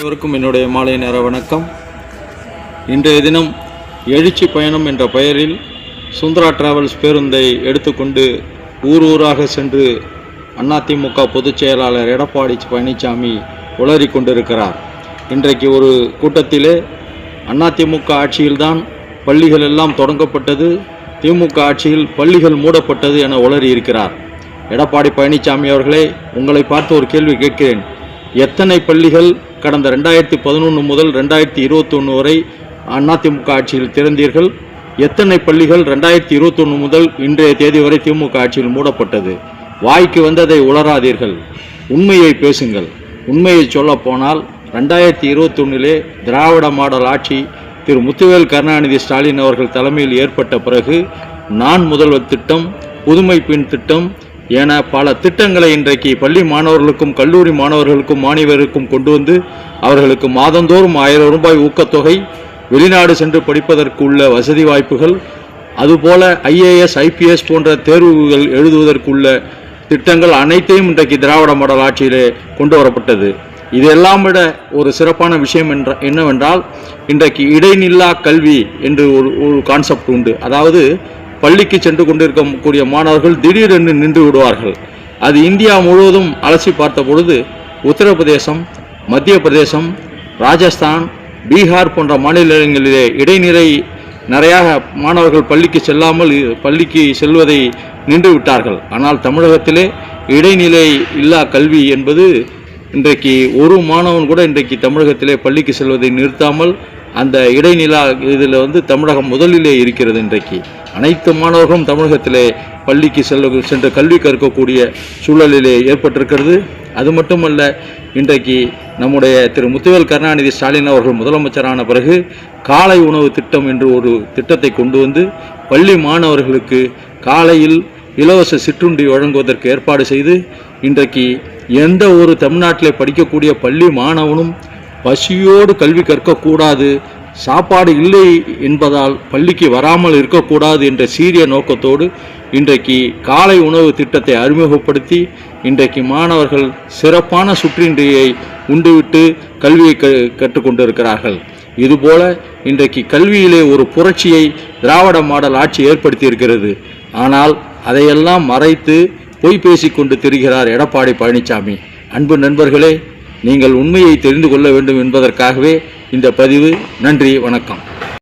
அனைவருக்கும் என்னுடைய மாலை நேர வணக்கம். இன்றைய தினம் எழுச்சி பயணம் என்ற பெயரில் சுந்தரா டிராவல்ஸ் பேருந்தை எடுத்துக்கொண்டு ஊர் ஊராக சென்று அதிமுக பொதுச் செயலாளர் எடப்பாடி பழனிசாமி உளறி கொண்டிருக்கிறார். இன்றைக்கு ஒரு கூட்டத்திலே அதிமுக ஆட்சியில்தான் பள்ளிகள் எல்லாம் தொடங்கப்பட்டது திமுக ஆட்சியில் பள்ளிகள் மூடப்பட்டது என உளறி இருக்கிறார் எடப்பாடி பழனிசாமி அவர்களே உங்களை பார்த்து ஒரு கேள்வி கேட்கிறேன். எத்தனை பள்ளிகள் கடந்த ரெண்டாயிரத்தி பதினொன்று முதல் ரெண்டாயிரத்தி இருபத்தொன்று வரை அதிமுக ஆட்சியில் திறந்தீர்கள்? எத்தனை பள்ளிகள் ரெண்டாயிரத்தி இருபத்தொன்று முதல் இன்றைய தேதி வரை திமுக ஆட்சியில் மூடப்பட்டது? வாய்க்கு வந்ததை உளராதீர்கள் உண்மையை பேசுங்கள். உண்மையை சொல்லப் போனால் ரெண்டாயிரத்தி இருபத்தொன்னிலே திராவிட மாடல் ஆட்சி திரு முத்துவேல் கருணாநிதி ஸ்டாலின் அவர்கள் தலைமையில் ஏற்பட்ட பிறகு நான் முதல்வர் திட்டம் புதுமை பெண் திட்டம் என பல திட்டங்களை இன்றைக்கு பள்ளி மாணவர்களுக்கும் கல்லூரி மாணவர்களுக்கும் மாணவருக்கும் கொண்டு வந்து அவர்களுக்கு மாதந்தோறும் ஆயிரம் ரூபாய் ஊக்கத்தொகை வெளிநாடு சென்று படிப்பதற்கு உள்ள வசதி வாய்ப்புகள் அதுபோல ஐஏஎஸ் ஐபிஎஸ் போன்ற தேர்வுகள் எழுதுவதற்குள்ள திட்டங்கள் அனைத்தையும் இன்றைக்கு திராவிட மாடல் ஆட்சியிலே கொண்டு வரப்பட்டது. இதெல்லாம் விட ஒரு சிறப்பான விஷயம் என்ற என்னவென்றால் இன்றைக்கு இடைநில்லா கல்வி என்று ஒரு ஒரு கான்செப்ட் உண்டு. அதாவது பள்ளிக்கு சென்று கொண்டிருக்கக்கூடிய மாணவர்கள் திடீரென்று நின்று விடுவார்கள். அது இந்தியா முழுவதும் அலசி பார்த்த பொழுது உத்தரப்பிரதேசம் மத்திய பிரதேசம் ராஜஸ்தான் பீகார் போன்ற மாநிலங்களிலே இடைநிலை நிறையாக மாணவர்கள் பள்ளிக்கு செல்லாமல் பள்ளிக்கு செல்வதை நின்று விட்டார்கள். ஆனால் தமிழகத்திலே இடைநிலை இல்லா கல்வி என்பது இன்றைக்கு ஒரு மாணவன் கூட இன்றைக்கு தமிழகத்திலே பள்ளிக்கு செல்வதை நிறுத்தாமல் அந்த இடைநிலா இதில் வந்து தமிழகம் முதலிலே இருக்கிறது இன்றைக்கு. அனைத்து மாணவர்களும் தமிழகத்திலே பள்ளிக்கு செல்ல சென்று கல்வி கற்கக்கூடிய சூழலிலே ஏற்பட்டிருக்கிறது. அது மட்டுமல்ல இன்றைக்கு நம்முடைய திரு முத்துவேல் கருணாநிதி ஸ்டாலின் அவர்கள் முதலமைச்சரான பிறகு காலை உணவு திட்டம் என்று ஒரு திட்டத்தை கொண்டு வந்து பள்ளி மாணவர்களுக்கு காலையில் இலவச சிற்றுண்டி வழங்குவதற்கு ஏற்பாடு செய்து இன்றைக்கு எந்த ஒரு தமிழ்நாட்டிலே படிக்கக்கூடிய பள்ளி மாணவனும் பசியோடு கல்வி கற்கக்கூடாது சாப்பாடு இல்லை என்பதால் பள்ளிக்கு வராமல் இருக்கக்கூடாது என்ற சீரிய நோக்கத்தோடு இன்றைக்கு காலை உணவு திட்டத்தை அறிமுகப்படுத்தி இன்றைக்கு மாணவர்கள் சிறப்பான சுற்றின்றியை உண்டுவிட்டு கல்வியை க கற்றுக்கொண்டிருக்கிறார்கள். இதுபோல இன்றைக்கு கல்வியிலே ஒரு புரட்சியை திராவிட மாடல் ஆட்சி ஏற்படுத்தியிருக்கிறது. ஆனால் அதையெல்லாம் மறைத்து பொய் பேசிக்கொண்டு திரிகிறார் எடப்பாடி பழனிசாமி அன்பு நண்பர்களே நீங்கள் உண்மையை தெரிந்து கொள்ள வேண்டும் என்பதற்காகவே இந்த பதிவு. நன்றி வணக்கம்.